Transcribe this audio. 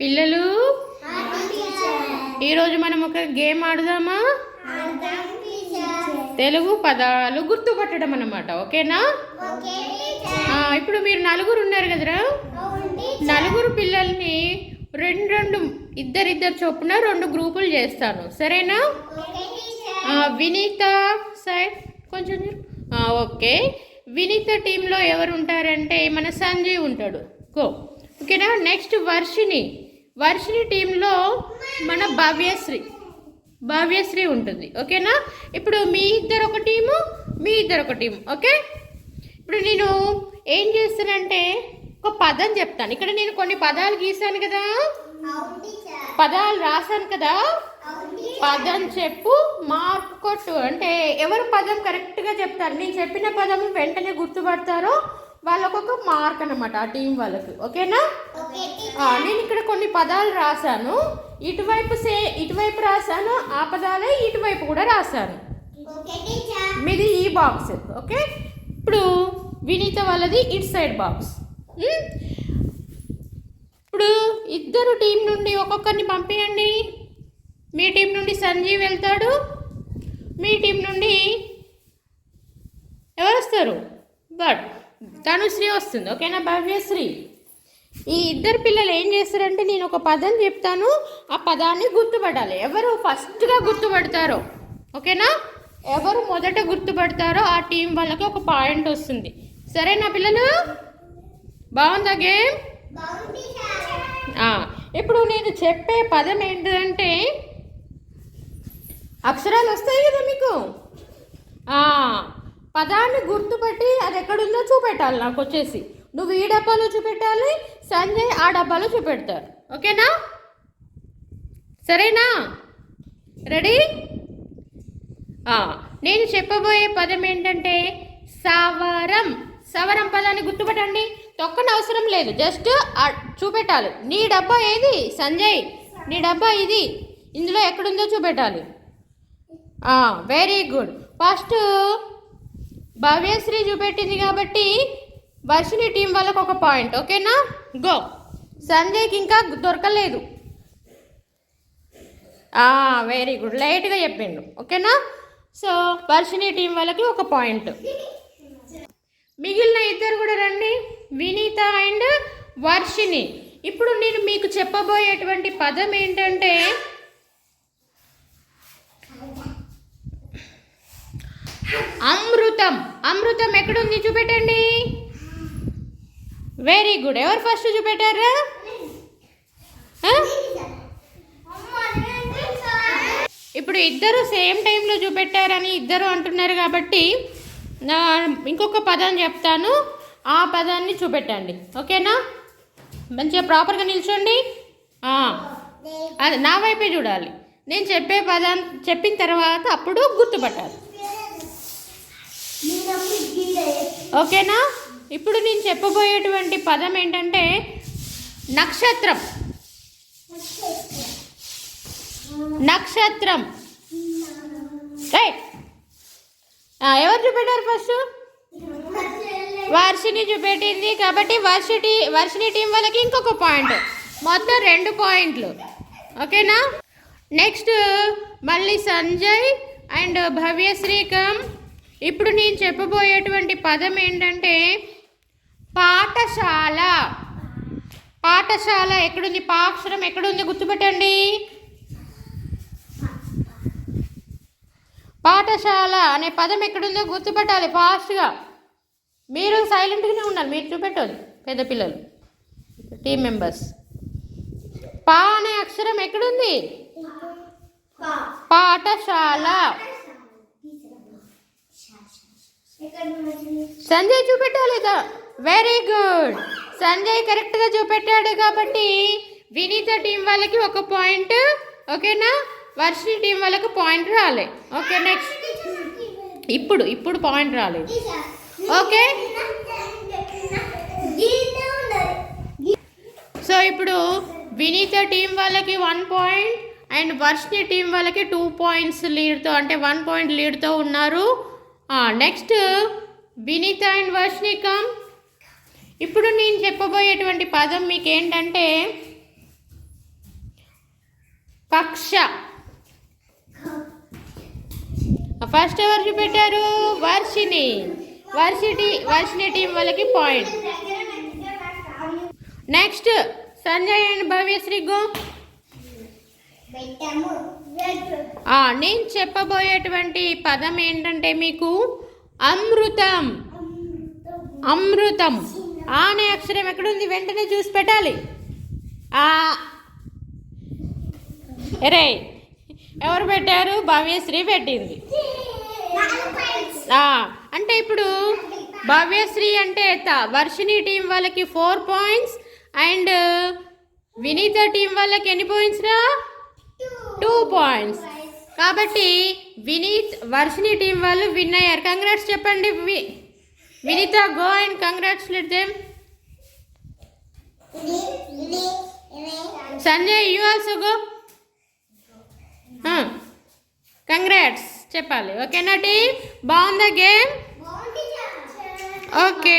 పిల్లలు? ఈరోజు మనం ఒక గేమ్ ఆడదామా? తెలుగు పదాలు గుర్తుపట్టడం అన్నమాట ఓకేనా? ఇప్పుడు మీరు నలుగురు ఉన్నారు కదరా? నలుగురు పిల్లల్ని రెండు రెండు ఇద్దరిద్దరు చొప్పున రెండు గ్రూపులు చేస్తాను సరేనా? వినీత సైడ్ కొంచెం ఓకే. వినీత టీంలో ఎవరు ఉంటారంటే మన సంజయ్ ఉంటాడు. గో. ఓకేనా? నెక్స్ట్ వర్షిని వర్షిని టీంలో మన భవ్యశ్రీ. భవ్యశ్రీ ఉంటుంది. ఓకేనా? ఇప్పుడు మీ ఇద్దరు ఒక టీము మీ ఇద్దరు ఒక టీము. ఓకే? ఇప్పుడు నేను ఏం చేస్తానంటే ఒక పదం చెప్తాను. ఇక్కడ నేను కొన్ని పదాలు గీసాను కదా? పదాలు రాశాను కదా? పదం చెప్పు మార్క్ కొట్టు. అంటే ఎవరు పదం కరెక్ట్గా చెప్తారు? నేను చెప్పిన పదం వెంటనే గుర్తుపడతారో. వాళ్ళకు ఒక మార్క్ అనమాట ఆ టీం వాళ్ళకి. ఓకేనా? నేను ఇక్కడ కొన్ని పదాలు రాశాను. ఇటువైపు సే ఇటువైపు రాశాను ఆ పదాలే ఇటువైపు కూడా రాశాను. మీది ఈ బాక్స్ ఓకే? ఇప్పుడు వినీత వాళ్ళది ఇటు సైడ్ బాక్స్? ఇప్పుడు ఇద్దరు టీం నుండి ఒక్కొక్కరిని పంపించండి మీ టీం నుండి సంజీవ్ వెళ్తాడు. మీ టీం నుండి ఎవరు వస్తారు? బట్ తనుశ్రీ వస్తుంది ఓకేనా? భవ్యశ్రీ ఈ ఇద్దరు పిల్లలు ఏం చేస్తారంటే నేను ఒక పదం చెప్తాను ఆ పదాన్ని గుర్తుపడాలి. ఎవరు ఫస్ట్గా గుర్తుపడతారో ఓకేనా? ఎవరు మొదట గుర్తుపడతారో ఆ టీం వాళ్ళకి ఒక పాయింట్ వస్తుంది. సరేనా పిల్లలు? బాగుందా గేమ్? ఇప్పుడు నేను చెప్పే పదం ఏంటంటే అక్షరాలు వస్తాయి కదా మీకు? పదాన్ని గుర్తుపట్టి అది ఎక్కడుందో చూపెట్టాలి నాకు వచ్చేసి. నువ్వు ఈ డబ్బాలో చూపెట్టాలి సంజయ్ ఆ డబ్బాలో చూపెడతారు. ఓకేనా? సరేనా? రెడీ? నేను చెప్పబోయే పదం ఏంటంటే సవరం. సవరం పదాన్ని గుర్తుపట్టండి. తొక్కని అవసరం లేదు. జస్ట్ చూపెట్టాలి. నీ డబ్బా ఏది? సంజయ్ నీ డబ్బా ఇది. ఇందులో ఎక్కడుందో చూపెట్టాలి. వెరీ గుడ్ ఫస్ట్ భవ్యశ్రీ చూపెట్టింది కాబట్టి వర్షిని టీం వాళ్ళకి ఒక పాయింట్ ఓకేనా? గో. సంజయ్కి ఇంకా దొరకలేదు. వెరీ గుడ్ లైట్గా చెప్పిండు ఓకేనా? సో వర్షిని టీం వాళ్ళకి ఒక పాయింట్. మిగిలిన ఇద్దరు కూడా రండి. వినీత అండ్ వర్షిని ఇప్పుడు నేను మీకు చెప్పబోయేటువంటి పదం ఏంటంటే అమృతం. అమృతం ఎక్కడుంది చూపెట్టండి. వెరీ గుడ్ ఎవరు ఫస్ట్ చూపెట్టారా? ఇప్పుడు ఇద్దరు సేమ్ టైంలో చూపెట్టారని ఇద్దరు అంటున్నారు కాబట్టి నా ఇంకొక పదం చెప్తాను. ఆ పదాన్ని చూపెట్టండి. ఓకేనా? మంచిగా ప్రాపర్గా నిల్చోండి. అదే అది నా వైపే చూడాలి. నేను చెప్పే పదాన్ని చెప్పిన తర్వాత అప్పుడు గుర్తుపట్టాలి. ఓకేనా? ఇప్పుడు నేను చెప్పబోయేటువంటి పదం ఏంటంటే నక్షత్రం. నక్షత్రం. రైట్. ఎవరు చూపెట్టారు ఫస్ట్ వర్షిని చూపెట్టింది. కాబట్టి వర్షిటి వర్షిని టీం వాళ్ళకి ఇంకొక పాయింట్ మొత్తం రెండు పాయింట్లు. ఓకేనా? నెక్స్ట్ మళ్ళీ సంజయ్ అండ్ భవ్యశ్రీకం ఇప్పుడు నేను చెప్పబోయేటువంటి పదం ఏంటంటే పాఠశాల. పాఠశాల ఎక్కడుంది? పాక్షరం ఎక్కడుంది గుర్తుపెట్టండి. పాఠశాల అనే పదం ఎక్కడుందో గుర్తుపెట్టాలి ఫాస్ట్గా. మీరు సైలెంట్గానే ఉండాలి. మీరు చూపెట్టాలి పెద్ద పిల్లలు. Team members. పా అనే అక్షరం ఎక్కడుంది? పాఠశాల. సంజయ్ చూపెట్టాలి వెరీ గుడ్ సంజయ్ కరెక్ట్గా చూపెట్టాడు కాబట్టి వినీత టీం వాళ్ళకి ఒక పాయింట్ ఓకేనా వర్షిని టీం వాళ్ళకి పాయింట్ రాలే. ఓకే నెక్స్ట్ ఇప్పుడు ఇప్పుడు పాయింట్ రాలేదు. ఓకే సో ఇప్పుడు వినీత టీం వాళ్ళకి one point and Varshini team వాళ్ళకి టూ పాయింట్స్ లీడ్తో అంటే వన్ పాయింట్ లీడ్తో ఉన్నారు. నెక్స్ట్ వినీత అండ్ వర్షినికం ఇప్పుడు నేను చెప్పబోయేటువంటి పదం మీకు ఏంటంటే కక్ష ఫస్ట్ ఎవరు చూపెట్టారు? వర్షిని వర్షిటి వర్షిని టీం వాళ్ళకి point next Sanjay and Bhavyasri go పెట్టాము. నేను చెప్పబోయేటువంటి పదం ఏంటంటే మీకు అమృతం. అమృతం. ఆ అనే అక్షరం ఎక్కడుంది? వెంటనే చూసి పెట్టాలి. రే ఎవరు పెట్టారు? భవ్యశ్రీ పెట్టింది. అంటే ఇప్పుడు భవ్యశ్రీ అంటే త- వర్షిణి టీం వాళ్ళకి four points and Vineetha team వాళ్ళకి ఎన్ని పాయింట్స్ రా? టూ పాయింట్స్ కాబట్టి వినీత్ వర్షిణి టీం వాళ్ళు విన్ అయ్యారు. కంగ్రాట్స్ చెప్పండి Vineetha go and congrats them Sanjay you also go congrats చెప్పాలి. ఓకేనా టీ బాగుందా గేమ్ ఓకే